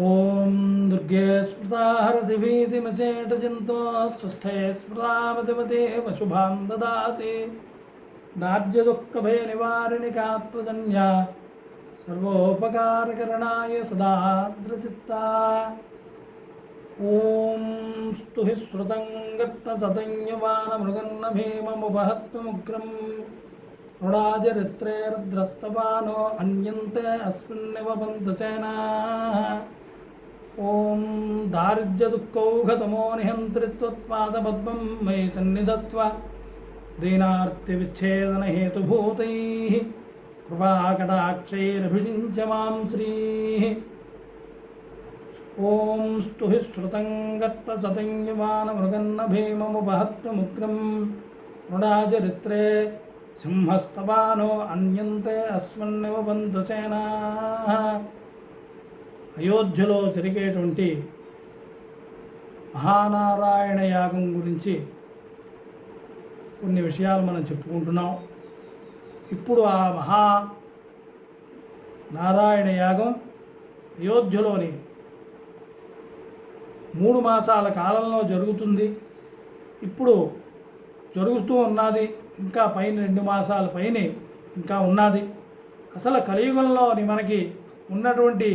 ॐ दुर्गे स्मृता हरसिभीतिमचेटचिन्तो स्वस्थे स्मृतामतिमतेव शुभां ददासि दार्ढ्यदुःखभयनिवारिणि कात्वजन्या सर्वोपकारकरणाय सदा द्रचित्ता ॐ स्तुहि श्रुतं गर्ततदञ्यमानमृगन्न भीममुपहत्वमुग्रम् ऋणाचरित्रे रुद्रस्तवानो अन्यन्ते अस्मिन्निव ఓం దారిద్ర్యదుఃఖౌఘతమో నిహంత్రిత్వత్పాదపద్మం మయి సన్నిధత్వ దీనార్తివిచ్ఛేదనహేతుభూతై కృపాకటాక్షైరభిషించ మాం శ్రీ ఓం స్తు హి శ్రుతం గత్తసతంయుమానమృగన్న భీమముపహత్వముగ్రం నృడాచరిత్రే సింహస్తవానో అన్యంతే అస్మన్నివ బంధుసేనా అయోధ్యలో జరిగేటువంటి మహానారాయణ యాగం గురించి కొన్ని విషయాలు మనం చెప్పుకుంటున్నాం. ఇప్పుడు ఆ మహా నారాయణ యాగం అయోధ్యలోని మూడు మాసాల కాలంలో జరుగుతుంది. ఇప్పుడు జరుగుతూ ఉన్నది ఇంకా పైన రెండు మాసాల పైన ఇంకా ఉన్నది. అసలు కలియుగంలోని మనకి ఉన్నటువంటి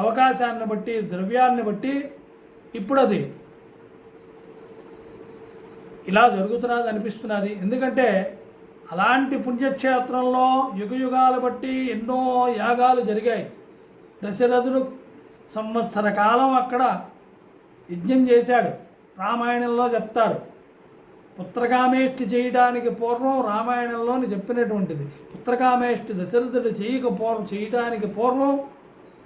అవకాశాన్ని బట్టి ద్రవ్యాన్ని బట్టి ఇప్పుడు అది ఇలా జరుగుతున్నది అనిపిస్తున్నది. ఎందుకంటే అలాంటి పుణ్యక్షేత్రంలో యుగయుగాలు బట్టి ఎన్నో యాగాలు జరిగాయి. దశరథుడు సంవత్సర కాలం అక్కడ యజ్ఞం చేశాడు. రామాయణంలో చెప్తారు. పుత్రకామేష్టి చేయడానికి పూర్వం రామాయణంలోని చెప్పినటువంటిది. పుత్రకామేష్టి దశరథుడు చేయక పూర్వం చేయడానికి పూర్వం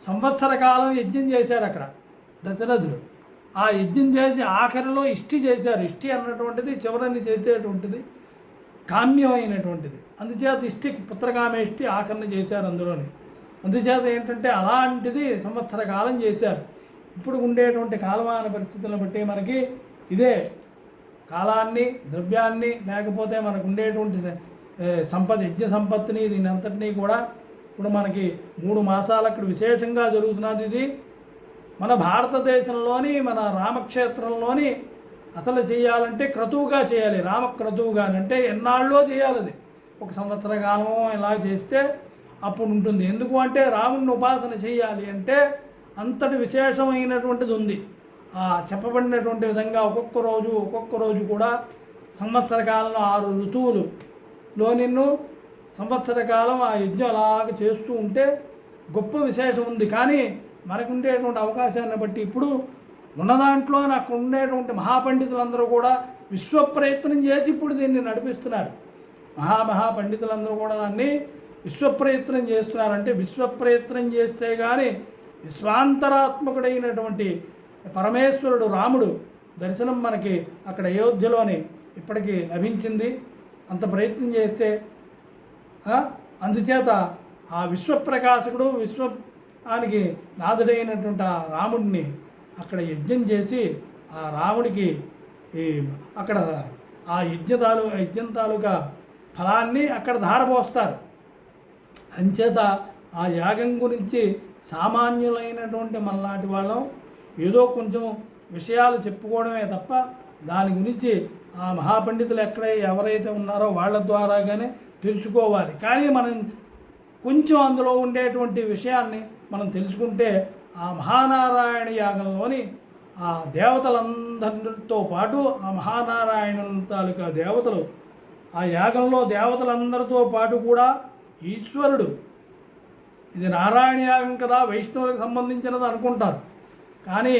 సంవత్సర కాలం యజ్ఞం చేశాడు అక్కడ దశరథుడు. ఆ యజ్ఞం చేసి ఆఖరిలో ఇష్టి చేశారు. ఇష్టి అన్నటువంటిది చివరని చేసేటువంటిది కామ్యమైనటువంటిది. అందుచేత ఇష్టి పుత్రకామేష్టి ఆఖరిని చేశారు అందులోని. అందుచేత ఏంటంటే అలాంటిది సంవత్సర కాలం చేశారు. ఇప్పుడు ఉండేటువంటి కాలమాన పరిస్థితులను బట్టి మనకి ఇదే కాలాన్ని ద్రవ్యాన్ని లేకపోతే మనకు ఉండేటువంటి సంపద యజ్ఞ సంపత్తిని దీని అంతటినీ కూడా ఇప్పుడు మనకి మూడు మాసాలు అక్కడ విశేషంగా జరుగుతున్నది ఇది. మన భారతదేశంలోని మన రామక్షేత్రంలోని అసలు చేయాలంటే క్రతువుగా చేయాలి. రామక్రతువుగా అంటే ఎన్నాళ్ళలో చేయాలి అది. ఒక సంవత్సర కాలం ఇలా చేస్తే అప్పుడు ఉంటుంది. ఎందుకు అంటే రాముడిని ఉపాసన చేయాలి అంటే అంతటి విశేషమైనటువంటిది ఉంది. ఆ చెప్పబడినటువంటి విధంగా ఒక్కొక్క రోజు ఒక్కొక్క రోజు కూడా సంవత్సర కాలంలో ఆరు ఋతువులులో నిన్ను సంవత్సర కాలం ఆ యజ్ఞం అలాగ చేస్తూ ఉంటే గొప్ప విశేషం ఉంది. కానీ మనకు ఉండేటువంటి అవకాశాన్ని బట్టి ఇప్పుడు ఉన్న దాంట్లో నాకు ఉండేటువంటి మహాపండితులందరూ కూడా విశ్వ ప్రయత్నం చేసి ఇప్పుడు దీన్ని నడిపిస్తున్నారు. మహామహా పండితులందరూ కూడా దాన్ని విశ్వ ప్రయత్నం చేస్తున్నారంటే విశ్వ ప్రయత్నం చేస్తే కానీ విశ్వాంతరాత్మకుడైనటువంటి పరమేశ్వరుడు రాముడు దర్శనం మనకి అక్కడ అయోధ్యలోని ఇప్పటికీ లభించింది. అంత ప్రయత్నం చేస్తే అందుచేత ఆ విశ్వప్రకాశకుడు విశ్వానికి నాథుడైనటువంటి ఆ రాముడిని అక్కడ యజ్ఞం చేసి ఆ రాముడికి ఈ అక్కడ ఆ యజ్ఞ తాలూ యజ్ఞం తాలూకా ఫలాన్ని అక్కడ ధారపోస్తారు. అంచేత ఆ యాగం గురించి సామాన్యులైనటువంటి మనలాంటి వాళ్ళం ఏదో కొంచెం విషయాలు చెప్పుకోవడమే తప్ప దాని గురించి ఆ మహాపండితులు ఎక్కడ ఎవరైతే ఉన్నారో వాళ్ళ ద్వారా కానీ తెలుసుకోవాలి. కానీ మనం కొంచెం అందులో ఉండేటువంటి విషయాన్ని మనం తెలుసుకుంటే ఆ మహానారాయణ యాగంలోని ఆ దేవతలందరితో పాటు ఆ మహానారాయణ తాలూకా దేవతలు ఆ యాగంలో దేవతలందరితో పాటు కూడా ఈశ్వరుడు. ఇది నారాయణ యాగం కదా వైష్ణవులకు సంబంధించినది అనుకుంటారు. కానీ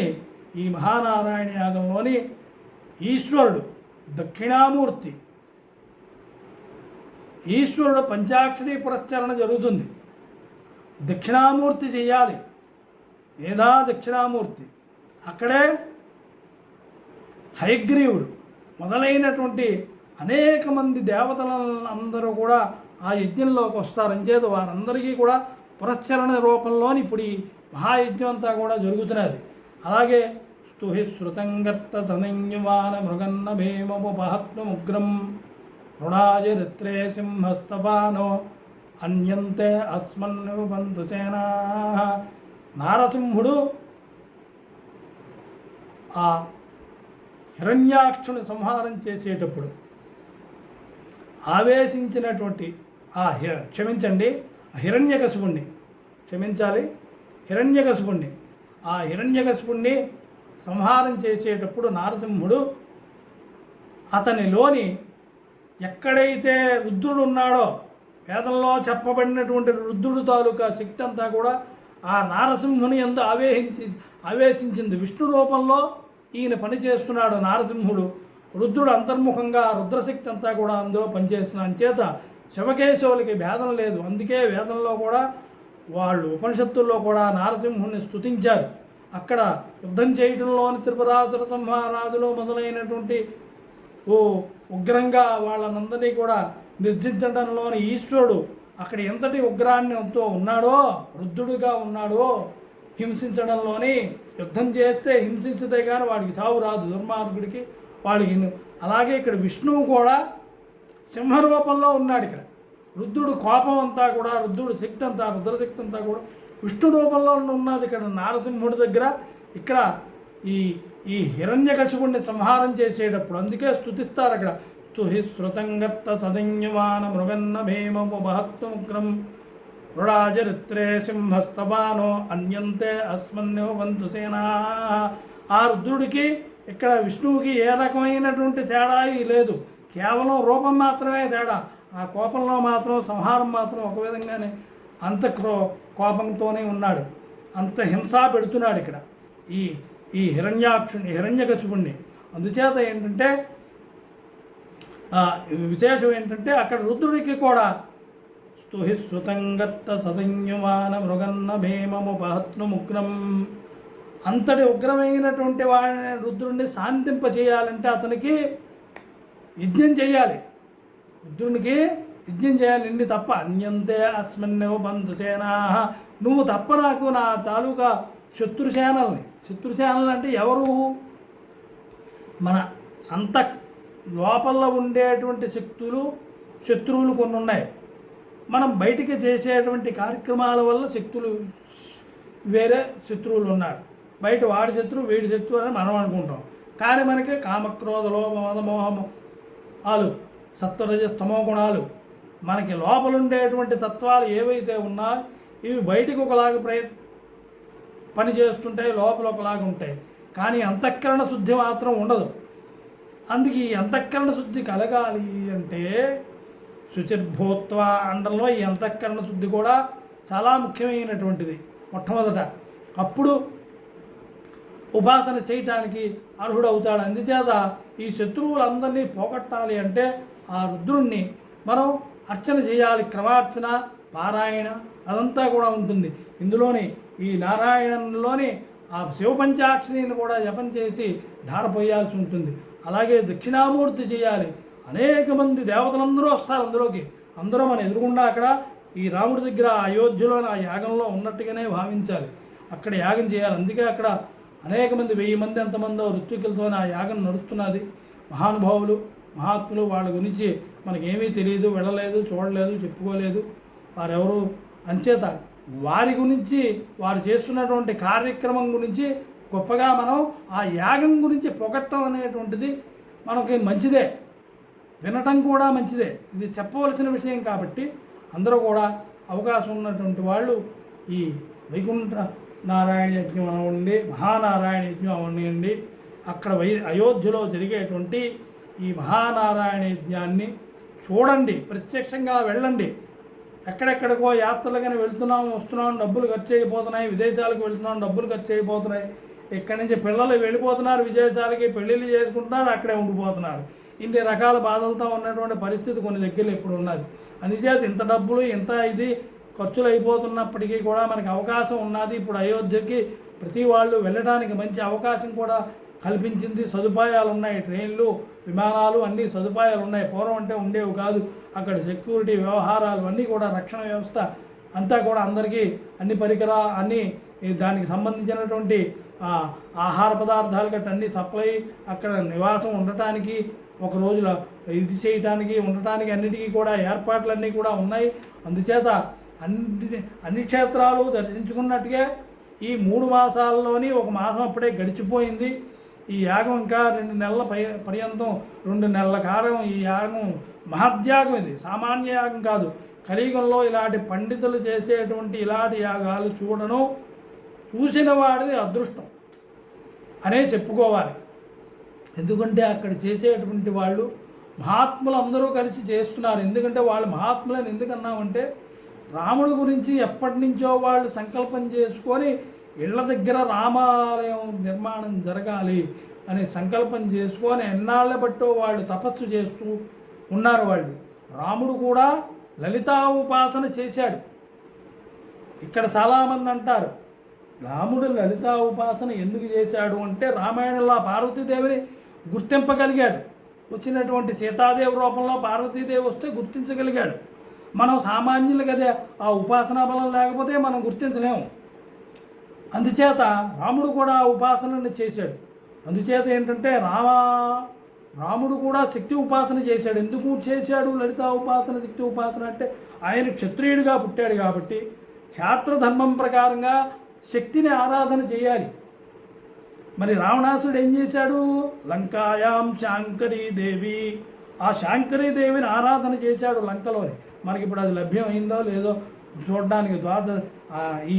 ఈ మహానారాయణ యాగంలోని ఈశ్వరుడు దక్షిణామూర్తి ఈశ్వరుడు పంచాక్షరి పురస్కరణ జరుగుతుంది. దక్షిణామూర్తి చేయాలి. ఏదా దక్షిణామూర్తి? అక్కడే హయగ్రీవుడు మొదలైనటువంటి అనేక మంది దేవతల అందరూ కూడా ఆ యజ్ఞంలోకి వస్తారని చేత వారందరికీ కూడా పురస్చరణ రూపంలోని ఇప్పుడు ఈ మహాయజ్ఞం అంతా కూడా జరుగుతున్నది. అలాగే స్తుహి శృతంగర్త తనన్యమాన మృగన్న భీమముపహత్వముగ్రం రుణాచరిత్రే సింహస్తపానో అన్యంతే అస్మన్ను బంధుసేనా నారసింహుడు ఆ హిరణ్యాక్షుని సంహారం చేసేటప్పుడు ఆవేశించినటువంటి ఆ హి క్షమించండి హిరణ్యకశుపుణ్ణి క్షమించాలి హిరణ్యకశుపుణ్ణి. ఆ హిరణ్యకశుపుణ్ణి సంహారం చేసేటప్పుడు నారసింహుడు అతనిలోని ఎక్కడైతే రుద్రుడు ఉన్నాడో వేదంలో చెప్పబడినటువంటి రుద్రుడు తాలూకా శక్తి అంతా కూడా ఆ నారసింహుని ఎందు ఆవేహించి ఆవేశించింది. విష్ణు రూపంలో ఈయన పనిచేస్తున్నాడు నారసింహుడు. రుద్రుడు అంతర్ముఖంగా రుద్రశక్తి అంతా కూడా అందులో పనిచేస్తున్న. అంచేత శివకేశవులకి భేదం లేదు. అందుకే వేదంలో కూడా వాళ్ళు ఉపనిషత్తుల్లో కూడా నారసింహుని స్తుతించారు. అక్కడ యుద్ధం చేయటంలోని త్రిపురాసుర సంహారాదులు మొదలైనటువంటి ఓ ఉగ్రంగా వాళ్ళనందరినీ కూడా నిర్దించడంలోని ఈశ్వరుడు అక్కడ ఎంతటి ఉగ్రాన్నితో ఉన్నాడో వృద్ధుడుగా ఉన్నాడో హింసించడంలోని యుద్ధం చేస్తే హింసించితే కానీ వాడికి చావు రాదు దుర్మార్గుడికి వాడికి అలాగే ఇక్కడ విష్ణువు కూడా సింహరూపంలో ఉన్నాడు ఇక్కడ. రుద్రుడు కోపం అంతా కూడా రుద్రుడు శక్తి అంతా రుద్రశక్తి అంతా కూడా విష్ణు రూపంలో ఉన్నది ఇక్కడ నారసింహుడి దగ్గర. ఇక్కడ ఈ ఈ హిరణ్యకశిపుణ్ణి సంహారం చేసేటప్పుడు అందుకే స్తుతిస్తారు అక్కడ. స్తుహి శృతంగర్త సదన్యమాన మృగన్న భీమము మహత్వముగ్రం. వృడాచరిత్రే సింహస్తపానో అన్యంతే అస్మన్యో వంతు సేనా. ఆ రుద్రుడికి ఇక్కడ విష్ణువుకి ఏ రకమైనటువంటి తేడా లేదు. కేవలం రూపం మాత్రమే తేడా. ఆ కోపంలో మాత్రం సంహారం మాత్రం ఒక విధంగానే అంత క్రో కోపంతోనే ఉన్నాడు. అంత హింస పెడుతున్నాడు ఇక్కడ. ఈ ఈ హిరణ్యాక్షుని హిరణ్యకశిపుణ్ణి. అందుచేత ఏంటంటే విశేషం ఏంటంటే అక్కడ రుద్రుడికి కూడా స్తుహి సుతంగత్త సదన్యుమాన మృగన్న భీమము పహత్ను ఉగ్రం అంతటి ఉగ్రమైనటువంటి వాడిని రుద్రుడిని శాంతింప చేయాలంటే అతనికి యజ్ఞం చేయాలి. రుద్రునికి యజ్ఞం చేయాలి. నిన్ను తప్ప అన్యంతే అస్మన్యో బంధుసేనా నువ్వు తప్ప నాకు నా తాలూకా శత్రుసేనల్ని శత్రుసేనలు అంటే ఎవరు? మన అంత లోపల ఉండేటువంటి శక్తులు శత్రువులు కొన్ని ఉన్నాయి. మనం బయటికి చేసేటువంటి కార్యక్రమాల వల్ల శక్తులు వేరే శత్రువులు ఉన్నారు. బయట వాడి శత్రువు వీడి శత్రువు అని మనం అనుకుంటాం. కానీ మనకి కామక్రోధ లోభ మదమోహము ఆలు సత్వరజ స్తమో గుణాలు మనకి లోపల ఉండేటువంటి తత్వాలు ఏవైతే ఉన్నా ఇవి బయటికి ఒకలాగా ప్రయ పని చేస్తుంటాయి లోపల ఒకలాగా ఉంటాయి. కానీ అంతఃకరణ శుద్ధి మాత్రం ఉండదు. అందుకే ఈ అంతఃకరణ శుద్ధి కలగాలి అంటే శుచిర్భూత్వ అండంలో ఈ అంతఃకరణ శుద్ధి కూడా చాలా ముఖ్యమైనటువంటిది మొట్టమొదట. అప్పుడు ఉపాసన చేయటానికి అర్హుడవుతాడు. అందుచేత ఈ శత్రువులందరినీ పోగొట్టాలి అంటే ఆ రుద్రుణ్ణి మనం అర్చన చేయాలి. క్రమార్చన పారాయణ అదంతా కూడా ఉంటుంది. ఇందులోని ఈ నారాయణంలోని ఆ శివపంచాక్షరిని కూడా జపం చేసి ధారపోయాల్సి ఉంటుంది. అలాగే దక్షిణామూర్తి చేయాలి. అనేక మంది దేవతలందరూ వస్తారు అందులోకి. అందరూ మన ఎదురుకుండా అక్కడ ఈ రాముడి దగ్గర అయోధ్యలో ఆ యాగంలో ఉన్నట్టుగానే భావించాలి. అక్కడ యాగం చేయాలి. అందుకే అక్కడ అనేక మంది వెయ్యి మంది ఎంతమందో ఋత్వికులతో ఆ యాగం నడుస్తున్నది. మహానుభావులు మహాత్ములు వాళ్ళ గురించి మనకేమీ తెలియదు వెళ్ళలేదు చూడలేదు చెప్పుకోలేదు. వారెవరు? అంచేత వారి గురించి వారు చేస్తున్నటువంటి కార్యక్రమం గురించి గొప్పగా మనం ఆ యాగం గురించి పొగట్టం అనేటువంటిది మనకి మంచిదే. వినటం కూడా మంచిదే. ఇది చెప్పవలసిన విషయం కాబట్టి అందరూ కూడా అవకాశం ఉన్నటువంటి వాళ్ళు ఈ వైకుంఠ నారాయణ యజ్ఞం అవ్వండి మహానారాయణ యజ్ఞం అవ్వండి. అక్కడ వై అయోధ్యలో జరిగేటువంటి ఈ మహానారాయణ యజ్ఞాన్ని చూడండి. ప్రత్యక్షంగా వెళ్ళండి. ఎక్కడెక్కడికో యాత్రలుగానే వెళ్తున్నాం వస్తున్నాం డబ్బులు ఖర్చు అయిపోతున్నాయి విదేశాలకు వెళ్తున్నాం డబ్బులు ఖర్చు అయిపోతున్నాయి. ఇక్కడి నుంచి పిల్లలు వెళ్ళిపోతున్నారు విదేశాలకి పెళ్ళిళ్ళు చేసుకుంటున్నారు అక్కడే ఉండిపోతున్నారు. ఇన్ని రకాల బాధలతో ఉన్నటువంటి పరిస్థితి కొన్ని దగ్గరలో ఇప్పుడు ఉన్నది. అందుచేత ఇంత డబ్బులు ఇంత ఇది ఖర్చులు అయిపోతున్నప్పటికీ కూడా మనకి అవకాశం ఉన్నది. ఇప్పుడు అయోధ్యకి ప్రతి వాళ్ళు వెళ్ళడానికి మంచి అవకాశం కూడా కల్పించింది సదుపాయాలు ఉన్నాయి ట్రైన్లు విమానాలు అన్ని సదుపాయాలు ఉన్నాయి పూర్వం అంటే ఉండేవి కాదు. అక్కడ సెక్యూరిటీ వ్యవహారాలు అన్నీ కూడా రక్షణ వ్యవస్థ అంతా కూడా అందరికీ అన్ని పరికరా అన్ని దానికి సంబంధించినటువంటి ఆహార పదార్థాలు గట్రా అన్ని సప్లై అక్కడ నివాసం ఉండటానికి ఒక రోజుల ఇది చేయటానికి ఉండటానికి అన్నిటికీ కూడా ఏర్పాట్లన్నీ కూడా ఉన్నాయి. అందుచేత అన్ని అన్ని క్షేత్రాలు దర్శించుకున్నట్టుగా ఈ మూడు మాసాల్లోని ఒక మాసం అప్పుడే గడిచిపోయింది. ఈ యాగం ఇంకా రెండు నెలల పై పర్యంతం రెండు నెలల కాలం ఈ యాగం మహద్యాగం ఇది. సామాన్య యాగం కాదు. కలియుగంలో ఇలాంటి పండితులు చేసేటువంటి ఇలాంటి యాగాలు చూడడం చూసిన వాడిది అదృష్టం. అనే చెప్పుకోవాలి. ఎందుకంటే అక్కడ చేసేటువంటి వాళ్ళు మహాత్ములు అందరూ కలిసి చేస్తున్నారు. ఎందుకంటే వాళ్ళు మహాత్ములని ఎందుకన్నామంటే రాముడి గురించి ఎప్పటి నుంచో వాళ్ళు సంకల్పం చేసుకొని ఇళ్ళ దగ్గర రామాలయం నిర్మాణం జరగాలి అనే సంకల్పం చేసుకొని ఎన్నాళ్ళ బట్టో వాళ్ళు తపస్సు చేస్తూ ఉన్నారు వాళ్ళు. రాముడు కూడా లలితా ఉపాసన చేశాడు. ఇక్కడ చాలామంది అంటారు రాముడు లలితా ఉపాసన ఎందుకు చేశాడు? అంటే రామాయణంలో పార్వతీదేవిని గుర్తింపగలిగాడు. వచ్చినటువంటి సీతాదేవి రూపంలో పార్వతీదేవి వస్తే గుర్తించగలిగాడు. మనం సామాన్యులు కదే ఆ ఉపాసనా బలం లేకపోతే మనం గుర్తించలేము. అందుచేత రాముడు కూడా ఉపాసనను ఉపాసనని చేశాడు. అందుచేత ఏంటంటే రామ రాముడు కూడా శక్తి ఉపాసన చేశాడు. ఎందుకు చేశాడు? లలిత ఉపాసన శక్తి ఉపాసన అంటే ఆయన క్షత్రియుడిగా పుట్టాడు కాబట్టి క్షాత్రధర్మం ప్రకారంగా శక్తిని ఆరాధన చేయాలి. మరి రావణాసుడు ఏం చేశాడు? లంకాయాం శాంకరీ దేవి. ఆ శాంకరీ దేవిని ఆరాధన చేశాడు లంకలోని. మనకి ఇప్పుడు అది లభ్యమైందో లేదో చూడడానికి ద్వాదశ ఈ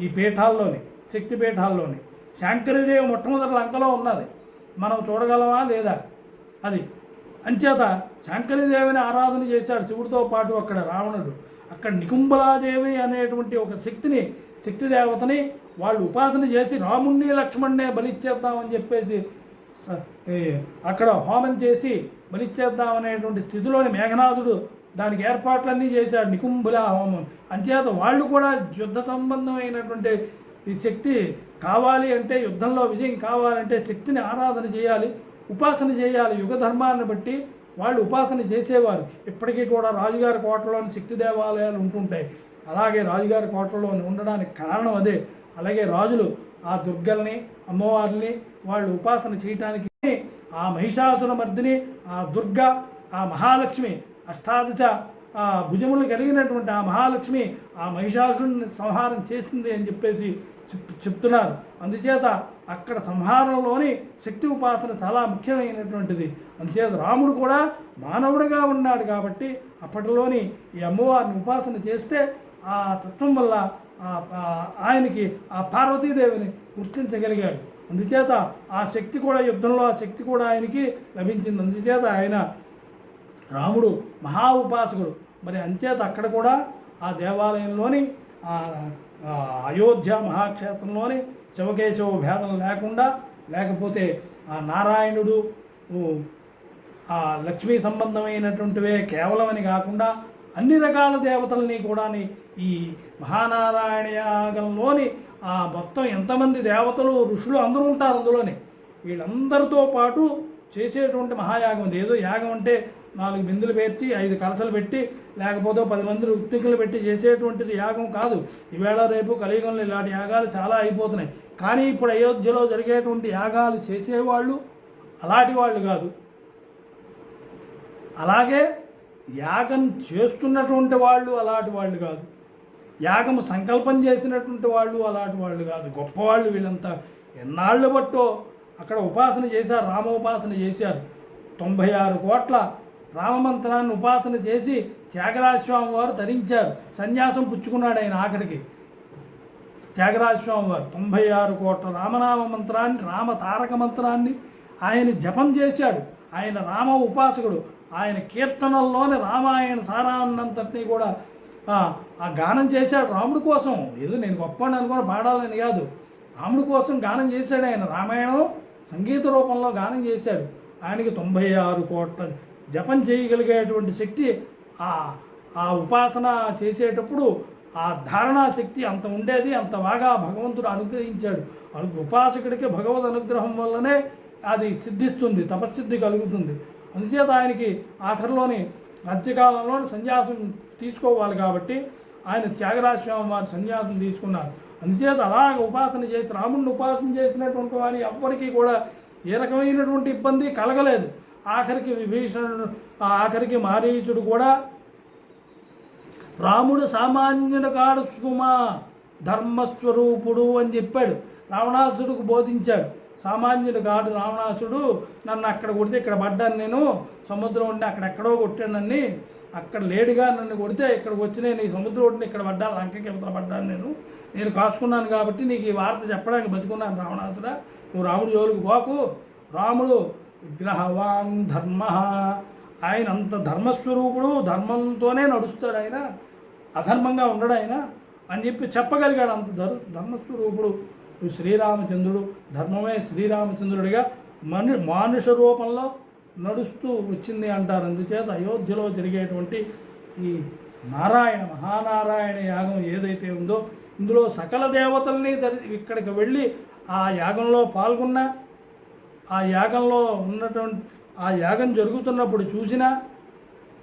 ఈ- పీఠాల్లోని శక్తి పీఠాల్లోని. శాంకరీదేవి మొట్టమొదటి లంకలో ఉన్నది. మనం చూడగలమా లేదా? అది. అంచేత శాంకరీదేవిని ఆరాధన చేశాడు శివుడితో పాటు అక్కడ రావణుడు. అక్కడ నికుంబలాదేవి అనేటువంటి ఒక శక్తిని శక్తి దేవతని వాళ్ళు ఉపాసన చేసి రాముణ్ణి లక్ష్మణ్ణే బలిచ్చేద్దామని చెప్పేసి అక్కడ హోమం చేసి బలిచ్చేద్దాం అనేటువంటి స్థితిలోని మేఘనాథుడు దానికి ఏర్పాట్లన్నీ చేశాడు నికుంభుల హోమం. అంచేత వాళ్ళు కూడా యుద్ధ సంబంధమైనటువంటి ఈ శక్తి కావాలి అంటే యుద్ధంలో విజయం కావాలంటే శక్తిని ఆరాధన చేయాలి ఉపాసన చేయాలి యుగ ధర్మాన్ని బట్టి వాళ్ళు ఉపాసన చేసేవారు. ఇప్పటికీ కూడా రాజుగారి కోటలోని శక్తి దేవాలయాలు ఉంటుంటాయి. అలాగే రాజుగారి కోటలోని ఉండడానికి కారణం అదే. అలాగే రాజులు ఆ దుర్గల్ని అమ్మవారిని వాళ్ళు ఉపాసన చేయటానికి ఆ మహిషాసుర మర్దిని ఆ దుర్గ ఆ మహాలక్ష్మి అష్టాదశ ఆ భుజములు కలిగినటువంటి ఆ మహాలక్ష్మి ఆ మహిషాసుని సంహారం చేసింది అని చెప్పేసి చెప్ చెప్తున్నారు. అందుచేత అక్కడ సంహారంలోని శక్తి ఉపాసన చాలా ముఖ్యమైనటువంటిది. అందుచేత రాముడు కూడా మానవుడిగా ఉన్నాడు కాబట్టి అప్పటిలోని ఈ అమ్మవారిని ఉపాసన చేస్తే ఆ తత్వం వల్ల ఆయనకి ఆ పార్వతీదేవిని గుర్తించగలిగాడు. అందుచేత ఆ శక్తి కూడా యుద్ధంలో ఆ శక్తి కూడా ఆయనకి లభించింది. అందుచేత ఆయన రాముడు మహా ఉపాసకుడు. మరి అంచేత అక్కడ కూడా ఆ దేవాలయంలోని అయోధ్య మహాక్షేత్రంలోని శివకేశవ భేదం లేకుండా లేకపోతే ఆ నారాయణుడు ఆ లక్ష్మీ సంబంధమైనటువంటివే కేవలమని కాకుండా అన్ని రకాల దేవతల్ని కూడా ఈ మహానారాయణ యాగంలోని ఆ మొత్తం ఎంతమంది దేవతలు ఋషులు అందరూ ఉంటారు అందులోని. వీళ్ళందరితో పాటు చేసేటువంటి మహాయాగం ఏదో యాగం అంటే నాలుగు బిందులు పేర్చి ఐదు కలసలు పెట్టి లేకపోతే పది మంది రుత్తికులు పెట్టి చేసేటువంటిది యాగం కాదు. ఈవేళ రేపు కలియుగంలో ఇలాంటి యాగాలు చాలా అయిపోతున్నాయి. కానీ ఇప్పుడు అయోధ్యలో జరిగేటువంటి యాగాలు చేసేవాళ్ళు అలాంటి వాళ్ళు కాదు. అలాగే యాగం చేస్తున్నటువంటి వాళ్ళు అలాంటి వాళ్ళు కాదు. యాగం సంకల్పం చేసినటువంటి వాళ్ళు అలాంటి వాళ్ళు కాదు. గొప్పవాళ్ళు వీళ్ళంతా ఎన్నాళ్ళు బట్టో అక్కడ ఉపాసన చేశారు రామ ఉపాసన చేశారు. తొంభై ఆరు కోట్ల రామమంత్రాన్ని ఉపాసన చేసి త్యాగరాజస్వామి వారు ధరించారు. సన్యాసం పుచ్చుకున్నాడు ఆయన ఆఖరికి. త్యాగరాజస్వామి వారు తొంభై ఆరు కోట్ల రామనామ మంత్రాన్ని రామ తారక మంత్రాన్ని ఆయన జపం చేశాడు. ఆయన రామ ఉపాసకుడు. ఆయన కీర్తనల్లోని రామాయణ సారాన్నంతటినీ కూడా ఆ, గానం చేశాడు రాముడి కోసం. ఏదో నేను గొప్పని అనుకుని పాడాలని కాదు. రాముడి కోసం గానం చేశాడు ఆయన. రామాయణం సంగీత రూపంలో గానం చేశాడు. ఆయనకి తొంభై ఆరు కోట్ల జపం చేయగలిగేటువంటి శక్తి ఆ ఆ ఉపాసన చేసేటప్పుడు ఆ ధారణా శక్తి అంత ఉండేది అంత బాగా భగవంతుడు అనుగ్రహించాడు. అను- ఉపాసకుడికి భగవద్ అనుగ్రహం వల్లనే అది సిద్ధిస్తుంది తపస్సిద్ధి కలుగుతుంది. అందుచేత ఆయనకి ఆఖరిలోని మధ్యకాలంలో సన్యాసం తీసుకోవాలి కాబట్టి ఆయన త్యాగరాజస్వామి వారి సన్యాసం తీసుకున్నారు. అందుచేత అలాగ ఉపాసన చేసి రాముడిని ఉపాసన చేసినటువంటి వాని ఎవ్వరికీ కూడా ఏ రకమైనటువంటి ఇబ్బంది కలగలేదు. ఆఖరికి విభీషణుడు ఆఖరికి మారీచుడు కూడా రాముడు సామాన్యుడు కాడు సుమా ధర్మస్వరూపుడు అని చెప్పాడు. రావణాసుడికి బోధించాడు. సామాన్యుడు కాడు రావణాసుడు నన్ను అక్కడ కొడితే ఇక్కడ పడ్డాను నేను సముద్రం ఉండి అక్కడెక్కడో కొట్టాను కొట్టానని అక్కడ లేడుగా నన్ను కొడితే ఇక్కడికి వచ్చి నేను ఈ సముద్రం ఉండి ఇక్కడ పడ్డాను లంకకి ఇవతల పడ్డాను నేను. నేను కాసుకున్నాను కాబట్టి నీకు ఈ వార్త చెప్పడానికి బతుకున్నాను రావణాసుడా. నువ్వు రాముడు జోలికి పోకు. రాముడు విగ్రహవాన్ ధర్మ. ఆయన అంత ధర్మస్వరూపుడు ధర్మంతోనే నడుస్తాడు ఆయన. అధర్మంగా ఉండడు ఆయన. అని చెప్పి చెప్పగలిగాడు అంత ధర్ ధర్మస్వరూపుడు. శ్రీరామచంద్రుడు ధర్మమే శ్రీరామచంద్రుడిగా మను మానుష రూపంలో నడుస్తూ వచ్చింది అంటారు. అందుచేత అయోధ్యలో జరిగేటువంటి ఈ నారాయణ మహానారాయణ యాగం ఏదైతే ఉందో ఇందులో సకల దేవతల్ని ఇక్కడికి వెళ్ళి ఆ యాగంలో పాల్గొన్న ఆ యాగంలో ఉన్నటువంటి ఆ యాగం జరుగుతున్నప్పుడు చూసినా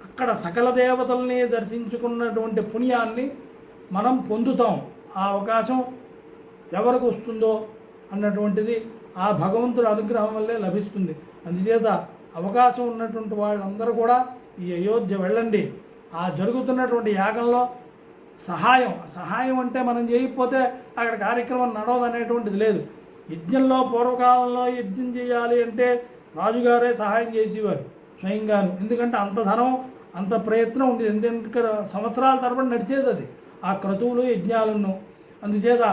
అక్కడ సకల దేవతల్ని దర్శించుకున్నటువంటి పుణ్యాన్ని మనం పొందుతాం. ఆ అవకాశం ఎవరికి వస్తుందో అన్నటువంటిది ఆ భగవంతుడి అనుగ్రహం వల్లే లభిస్తుంది. అందుచేత అవకాశం ఉన్నటువంటి వాళ్ళందరూ కూడా ఈ అయోధ్య వెళ్ళండి. ఆ జరుగుతున్నటువంటి యాగంలో సహాయం సహాయం అంటే మనం చేయకపోతే అక్కడ కార్యక్రమం నడవదు అనేటువంటిది లేదు. యజ్ఞంలో పూర్వకాలంలో యజ్ఞం చేయాలి అంటే రాజుగారే సహాయం చేసేవారు స్వయంగాను. ఎందుకంటే అంత ధనం అంత ప్రయత్నం ఉండేది. ఎందుకంటే సంవత్సరాల తరబడి నడిచేది అది. ఆ క్రతువులు యజ్ఞాలను అందుచేత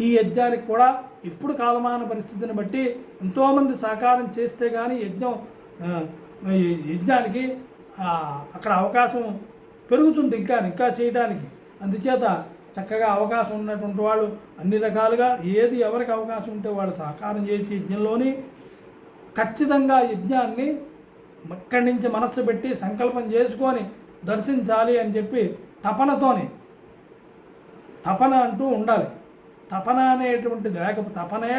ఈ యజ్ఞానికి కూడా ఇప్పుడు కాలమాన పరిస్థితిని బట్టి ఎంతోమంది సహకారం చేస్తే కానీ యజ్ఞం యజ్ఞానికి అక్కడ అవకాశం పెరుగుతుంది ఇంకా ఇంకా చేయడానికి అందుచేత చక్కగా అవకాశం ఉన్నటువంటి వాళ్ళు అన్ని రకాలుగా ఏది ఎవరికి అవకాశం ఉంటే వాళ్ళు సహకారం చేసి యజ్ఞంలోని ఖచ్చితంగా యజ్ఞాన్ని ఇక్కడి నుంచి మనస్సు పెట్టి సంకల్పం చేసుకొని దర్శించాలి అని చెప్పి తపనతోని తపన అంటూ ఉండాలి. తపన అనేటువంటిది లేకపోతే తపనే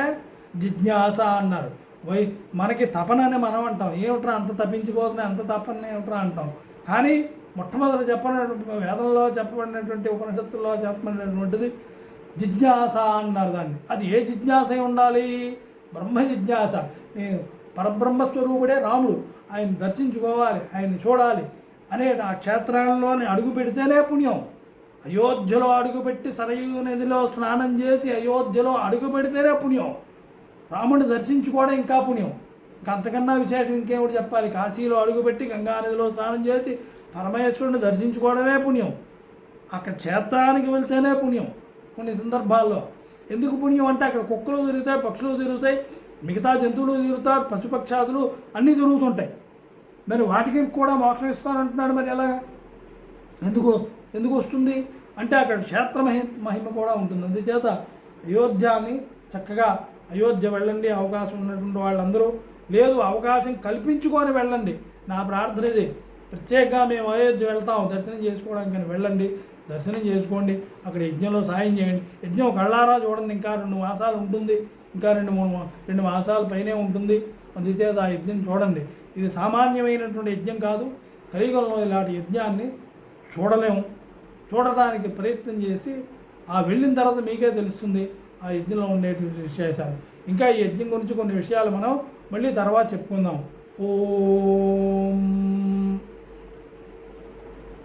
జిజ్ఞాస అన్నారు. వై మనకి తపన అని మనం అంటాం. ఏమిట్రా అంత తప్పించిపోతున్నాయి అంత తపన ఏమిట్రా అంటాం? కానీ మొట్టమొదటి చెప్పిన వేదంలో చెప్పబడినటువంటి ఉపనిషత్తుల్లో చెప్పబడినటువంటిది జిజ్ఞాస అన్నారు దాన్ని. అది ఏ జిజ్ఞాస ఉండాలి? బ్రహ్మ జిజ్ఞాస. నేను పరబ్రహ్మస్వరూపుడే రాముడు. ఆయన దర్శించుకోవాలి ఆయన చూడాలి అనే ఆ క్షేత్రాల్లోని అడుగు పెడితేనే పుణ్యం. అయోధ్యలో అడుగుపెట్టి సరయూ నదిలో స్నానం చేసి అయోధ్యలో అడుగు పెడితేనే పుణ్యం. రాముడిని దర్శించుకోవడం ఇంకా పుణ్యం. ఇంకా అంతకన్నా విశేషం ఇంకేమిటి చెప్పాలి? కాశీలో అడుగుపెట్టి గంగా నదిలో స్నానం చేసి పరమేశ్వరుని దర్శించుకోవడమే పుణ్యం. అక్కడ క్షేత్రానికి వెళ్తేనే పుణ్యం కొన్ని సందర్భాల్లో. ఎందుకు పుణ్యం అంటే అక్కడ కుక్కలు తిరుగుతాయి పక్షులు తిరుగుతాయి మిగతా జంతువులు తిరుగుతారు పశుపక్షాదులు అన్నీ తిరుగుతుంటాయి. మరి వాటికి కూడా మోక్షం ఇస్తానంటున్నాడు మరి ఎలాగా? ఎందుకు? ఎందుకు వస్తుంది? అంటే అక్కడ క్షేత్ర మహి మహిమ కూడా ఉంటుంది. అందుచేత అయోధ్యాన్ని చక్కగా అయోధ్య వెళ్ళండి అవకాశం ఉన్నటువంటి వాళ్ళందరూ. లేదు అవకాశం కల్పించుకొని వెళ్ళండి. నా ప్రార్థన ఇది. ప్రత్యేకంగా మేము అయోధ్య వెళ్తాం. దర్శనం చేసుకోవడానికి కానీ వెళ్ళండి. దర్శనం చేసుకోండి. అక్కడ యజ్ఞంలో సాయం చేయండి. యజ్ఞం కళ్ళారా చూడండి. ఇంకా రెండు మాసాలు ఉంటుంది. ఇంకా రెండు మూడు రెండు మాసాల పైనే ఉంటుంది. అందుచేత ఆ యజ్ఞం చూడండి. ఇది సామాన్యమైనటువంటి యజ్ఞం కాదు. కలియుగంలో ఇలాంటి యజ్ఞాన్ని చూడలేము. చూడడానికి ప్రయత్నం చేసి ఆ వెళ్ళిన తర్వాత మీకే తెలుస్తుంది ఆ యజ్ఞంలో ఉండేటువంటి విశేషాలు. ఇంకా ఈ యజ్ఞం గురించి కొన్ని విషయాలు మనం మళ్ళీ తర్వాత చెప్పుకుందాం. ఓం